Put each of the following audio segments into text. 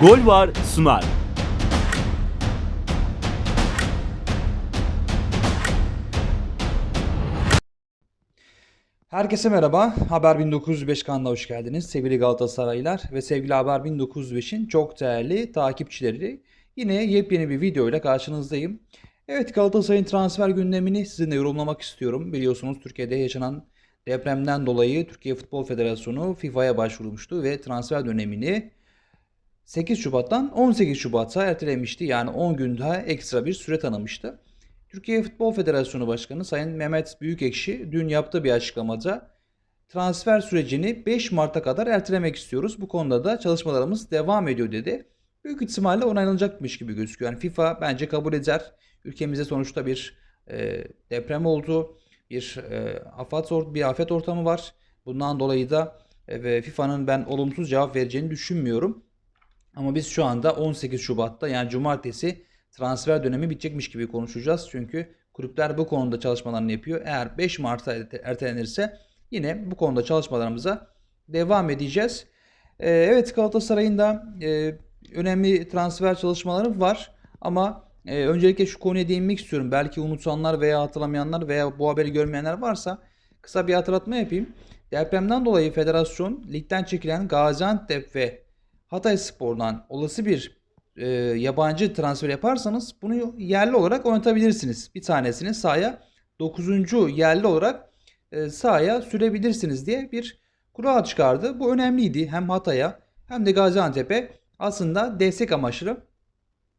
Gol var sunar. Herkese merhaba. Haber 1905 kanalına hoş geldiniz. Sevgili Galatasaraylılar ve sevgili Haber 1905'in çok değerli takipçileri. Yine yepyeni bir video ile karşınızdayım. Evet Galatasaray'ın transfer gündemini sizinle yorumlamak istiyorum. Biliyorsunuz Türkiye'de yaşanan depremden dolayı Türkiye Futbol Federasyonu FIFA'ya başvurmuştu ve transfer dönemini 8 Şubat'tan 18 Şubat'a ertelemişti. Yani 10 gün daha ekstra bir süre tanımıştı. Türkiye Futbol Federasyonu Başkanı Sayın Mehmet Büyükekşi dün yaptığı bir açıklamada transfer sürecini 5 Mart'a kadar ertelemek istiyoruz. Bu konuda da çalışmalarımız devam ediyor dedi. Büyük ihtimalle onaylanacakmış gibi gözüküyor. Yani FIFA bence kabul eder. Ülkemizde sonuçta bir e, deprem oldu. Bir e, afet bir afet ortamı var. Bundan dolayı da e, FIFA'nın ben olumsuz cevap vereceğini düşünmüyorum. Ama biz şu anda 18 Şubat'ta yani cumartesi transfer dönemi bitecekmiş gibi konuşacağız. Çünkü kulüpler bu konuda çalışmalarını yapıyor. Eğer 5 Mart'a erte- ertelenirse yine bu konuda çalışmalarımıza devam edeceğiz. Ee, evet Galatasaray'ın da e, önemli transfer çalışmaları var. Ama e, öncelikle şu konuya değinmek istiyorum. Belki unutanlar veya hatırlamayanlar veya bu haberi görmeyenler varsa kısa bir hatırlatma yapayım. Depremden dolayı federasyon ligden çekilen Gaziantep ve Hatay Spor'dan olası bir e, yabancı transfer yaparsanız bunu yerli olarak oynatabilirsiniz. Bir tanesini sahaya 9. yerli olarak e, sahaya sürebilirsiniz diye bir kural çıkardı. Bu önemliydi hem Hatay'a hem de Gaziantep'e aslında destek amaçlı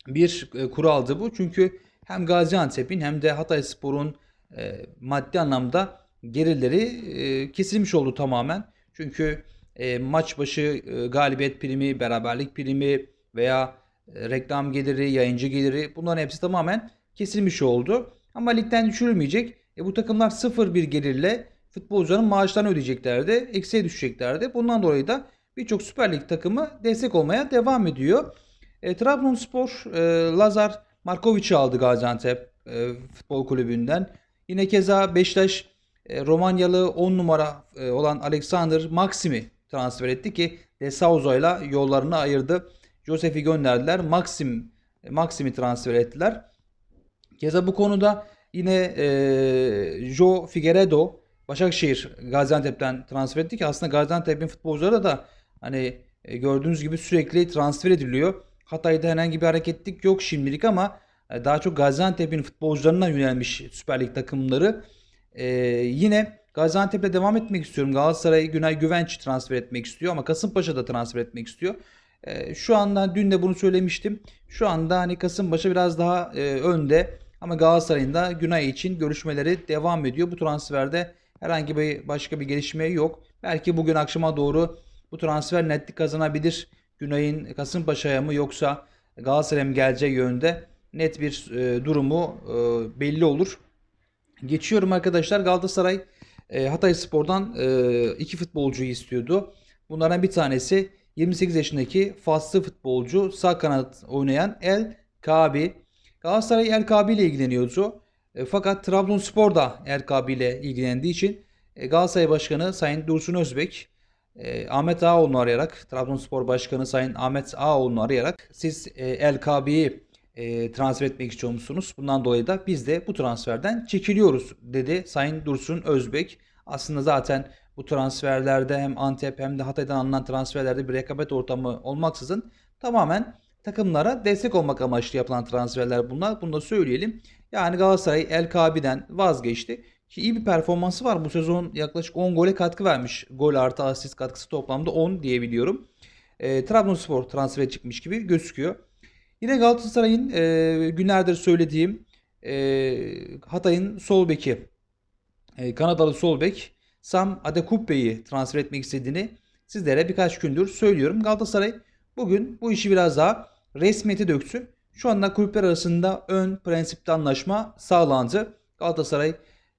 bir e, kuraldı bu. Çünkü hem Gaziantep'in hem de Hatay Spor'un e, maddi anlamda gelirleri e, kesilmiş oldu tamamen. Çünkü e, maç başı e, galibiyet primi, beraberlik primi veya e, reklam geliri, yayıncı geliri bunların hepsi tamamen kesilmiş oldu. Ama ligden düşürülmeyecek. E, bu takımlar 0-1 gelirle futbolcuların maaşlarını ödeyeceklerdi. Eksiye düşeceklerdi. Bundan dolayı da birçok Süper Lig takımı destek olmaya devam ediyor. E, Trabzonspor e, Lazar Markovic'i aldı Gaziantep e, Futbol Kulübü'nden. Yine keza Beşiktaş e, Romanyalı 10 numara e, olan Alexander Maxim'i transfer etti ki De Souza ile yollarını ayırdı. Josef'i gönderdiler. Maxim Maxim'i transfer ettiler. Keza bu konuda yine e, Jo Figueredo Başakşehir Gaziantep'ten transfer etti ki aslında Gaziantep'in futbolcuları da hani e, gördüğünüz gibi sürekli transfer ediliyor. Hatay'da herhangi bir hareketlik yok şimdilik ama e, daha çok Gaziantep'in futbolcularına yönelmiş Süper Lig takımları. E, yine Gaziantep'le devam etmek istiyorum. Galatasaray Günay Güvenç transfer etmek istiyor ama Kasımpaşa da transfer etmek istiyor. E, şu anda dün de bunu söylemiştim. Şu anda hani Kasımpaşa biraz daha e, önde ama Galatasaray'ın da Günay için görüşmeleri devam ediyor. Bu transferde herhangi bir başka bir gelişme yok. Belki bugün akşama doğru bu transfer netlik kazanabilir. Günay'ın Kasımpaşa'ya mı yoksa Galatasaray'a mı geleceği yönde net bir e, durumu e, belli olur. Geçiyorum arkadaşlar. Galatasaray e, Hatay Spor'dan e, iki futbolcuyu istiyordu. Bunlardan bir tanesi 28 yaşındaki faslı futbolcu sağ kanat oynayan El Kabi. Galatasaray El Kabi ile ilgileniyordu. E, fakat Trabzonspor da El Kabi ile ilgilendiği için Galatasaray Başkanı Sayın Dursun Özbek e, Ahmet Ağaoğlu'nu arayarak Trabzonspor Başkanı Sayın Ahmet Ağaoğlu'nu arayarak siz e, El Kabi'yi e, transfer etmek istiyor musunuz? Bundan dolayı da biz de bu transferden çekiliyoruz dedi Sayın Dursun Özbek. Aslında zaten bu transferlerde hem Antep hem de Hatay'dan alınan transferlerde bir rekabet ortamı olmaksızın tamamen takımlara destek olmak amaçlı yapılan transferler bunlar. Bunu da söyleyelim. Yani Galatasaray El Kabi'den vazgeçti. Ki iyi bir performansı var. Bu sezon yaklaşık 10 gole katkı vermiş. Gol artı asist katkısı toplamda 10 diyebiliyorum. E, Trabzonspor transfere çıkmış gibi gözüküyor. Yine Galatasaray'ın e, günlerdir söylediğim e, Hatay'ın sol beki e, Kanadalı sol bek Sam Adekuppe'yi transfer etmek istediğini sizlere birkaç gündür söylüyorum. Galatasaray bugün bu işi biraz daha resmiyete döktü. Şu anda kulüpler arasında ön prensipte anlaşma sağlandı. Galatasaray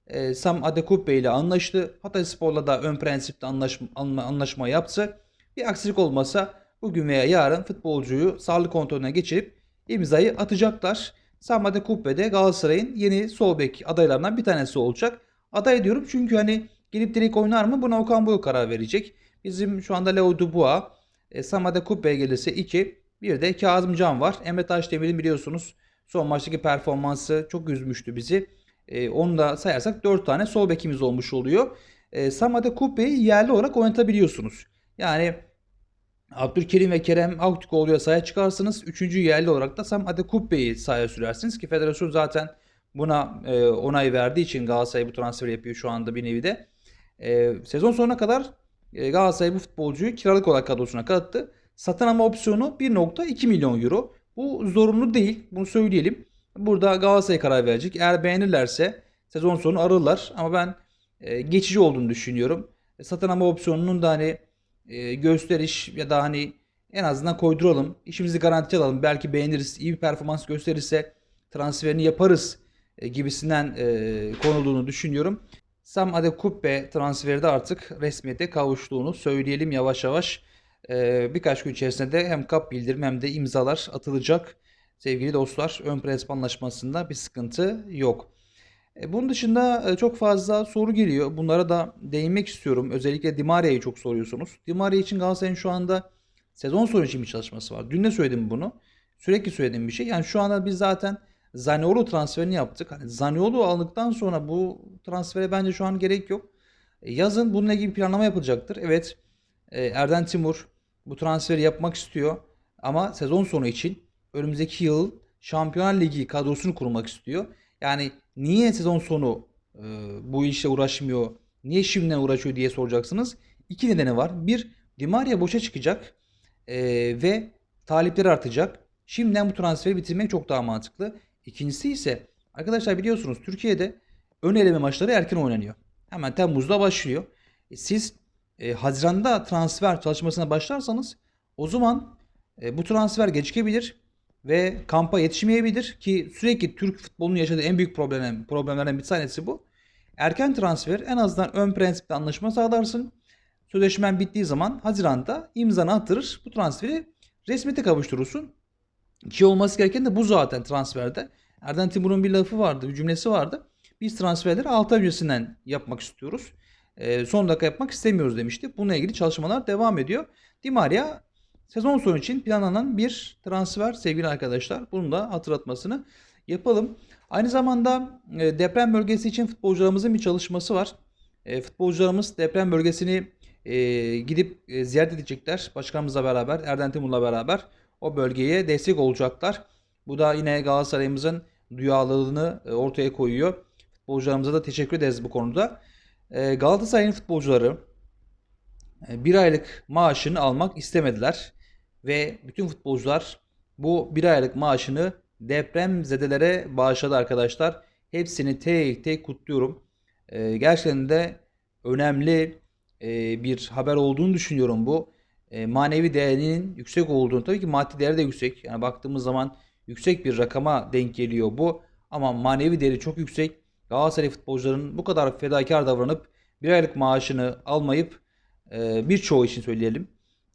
e, Sam Adekupe ile anlaştı. Hatay Spor'la da ön prensipte anlaşma, anla- anlaşma yaptı. Bir aksilik olmasa bugün veya yarın futbolcuyu sağlık kontrolüne geçirip imzayı atacaklar. Sam Adekupe de Galatasaray'ın yeni sol bek adaylarından bir tanesi olacak. Aday diyorum çünkü hani gelip direkt oynar mı buna Okan Buruk karar verecek. Bizim şu anda Leo Dubois, e, Sam Adekupe'ye gelirse 2, Bir de Kazımcan var. Emre Taşdemir'in biliyorsunuz son maçtaki performansı çok üzmüştü bizi. E, onu da sayarsak 4 tane sol bekimiz olmuş oluyor. E, Samad'e Kupe'yi yerli olarak oynatabiliyorsunuz. Yani Abdülkerim ve Kerem Aktürkoğlu'ya sahaya çıkarsınız. Üçüncü yerli olarak da Sam Adekubbe'yi sahaya sürersiniz ki federasyon zaten buna e, onay verdiği için Galatasaray bu transferi yapıyor şu anda bir nevi de. E, sezon sonuna kadar e, Galatasaray bu futbolcuyu kiralık olarak kadrosuna kattı. Satın alma opsiyonu 1.2 milyon euro. Bu zorunlu değil. Bunu söyleyelim. Burada Galatasaray karar verecek. Eğer beğenirlerse sezon sonu ararlar. Ama ben e, geçici olduğunu düşünüyorum. E, satın alma opsiyonunun da hani e, gösteriş ya da hani en azından koyduralım. İşimizi garanti alalım. Belki beğeniriz. iyi bir performans gösterirse transferini yaparız e, gibisinden e, konulduğunu düşünüyorum. Sam Adekubbe transferi de artık resmiyete kavuştuğunu söyleyelim yavaş yavaş. E, birkaç gün içerisinde de hem kap bildirim hem de imzalar atılacak. Sevgili dostlar ön prensip anlaşmasında bir sıkıntı yok. E, Bunun dışında e, çok fazla soru geliyor. Bunlara da değinmek istiyorum. Özellikle Di Maria'yı çok soruyorsunuz. Di Maria için Galatasaray'ın şu anda sezon sonu için bir çalışması var. Dün de söyledim bunu. Sürekli söylediğim bir şey. Yani şu anda biz zaten Zaniolo transferini yaptık. Hani Zaniolo aldıktan sonra bu transfere bence şu an gerek yok. E, Yazın bununla ilgili planlama yapılacaktır. Evet Erden Timur bu transferi yapmak istiyor. Ama sezon sonu için önümüzdeki yıl Şampiyonlar Ligi kadrosunu kurmak istiyor. Yani niye sezon sonu e, bu işle uğraşmıyor, niye şimdiden uğraşıyor diye soracaksınız. İki nedeni var. Bir, Di Maria boşa çıkacak e, ve talipleri artacak. Şimdiden bu transferi bitirmek çok daha mantıklı. İkincisi ise arkadaşlar biliyorsunuz Türkiye'de ön eleme maçları erken oynanıyor. Hemen Temmuz'da başlıyor. E, siz e, Haziran'da transfer çalışmasına başlarsanız o zaman e, bu transfer gecikebilir ve kampa yetişmeyebilir ki sürekli Türk futbolunun yaşadığı en büyük problem, problemlerden bir tanesi bu. Erken transfer en azından ön prensipte anlaşma sağlarsın. Sözleşmen bittiği zaman Haziran'da imzanı attırır. Bu transferi resmiyete kavuşturursun. Ki olması gereken de bu zaten transferde. Erden Timur'un bir lafı vardı, bir cümlesi vardı. Biz transferleri 6 ay öncesinden yapmak istiyoruz. Ee, son dakika yapmak istemiyoruz demişti. Bununla ilgili çalışmalar devam ediyor. Di Maria sezon sonu için planlanan bir transfer sevgili arkadaşlar. Bunun da hatırlatmasını yapalım. Aynı zamanda e, deprem bölgesi için futbolcularımızın bir çalışması var. E, futbolcularımız deprem bölgesini e, gidip ziyaret edecekler. Başkanımızla beraber, Erden Timur'la beraber o bölgeye destek olacaklar. Bu da yine Galatasaray'ımızın duyarlılığını ortaya koyuyor. Futbolcularımıza da teşekkür ederiz bu konuda. Galatasaray'ın futbolcuları bir aylık maaşını almak istemediler. Ve bütün futbolcular bu bir aylık maaşını depremzedelere bağışladı arkadaşlar. Hepsini tek tek kutluyorum. E, gerçekten de önemli e, bir haber olduğunu düşünüyorum bu. E, manevi değerinin yüksek olduğunu tabii ki maddi değeri de yüksek. Yani baktığımız zaman yüksek bir rakama denk geliyor bu. Ama manevi değeri çok yüksek. Galatasaray futbolcularının bu kadar fedakar davranıp bir aylık maaşını almayıp e, birçoğu için söyleyelim.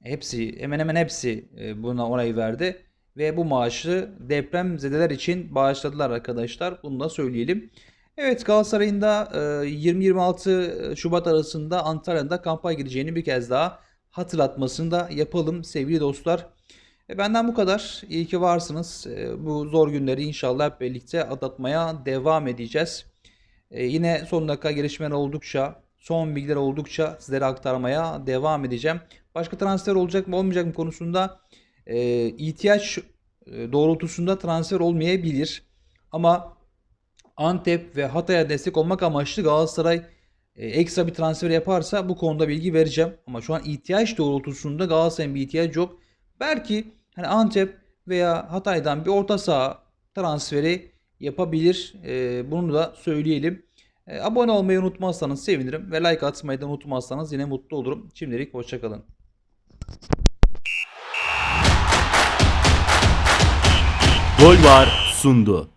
Hepsi hemen hemen hepsi e, buna onay verdi ve bu maaşı depremzedeler için bağışladılar arkadaşlar. Bunu da söyleyelim. Evet Galatasaray'ın da e, 20-26 Şubat arasında Antalya'da kampanya gireceğini bir kez daha hatırlatmasını da yapalım sevgili dostlar. E, benden bu kadar. İyi ki varsınız. E, bu zor günleri inşallah birlikte atlatmaya devam edeceğiz. E, yine son dakika gelişmeler oldukça, son bilgiler oldukça sizlere aktarmaya devam edeceğim. Başka transfer olacak mı olmayacak mı konusunda e, ihtiyaç e, doğrultusunda transfer olmayabilir. Ama Antep ve Hatay'a destek olmak amaçlı Galatasaray e, ekstra bir transfer yaparsa bu konuda bilgi vereceğim. Ama şu an ihtiyaç doğrultusunda Galatasaray'ın bir ihtiyacı yok. Belki hani Antep veya Hatay'dan bir orta saha transferi yapabilir. E, bunu da söyleyelim. E, abone olmayı unutmazsanız sevinirim ve like atmayı da unutmazsanız yine mutlu olurum. Şimdilik hoşçakalın. Gol var sundu.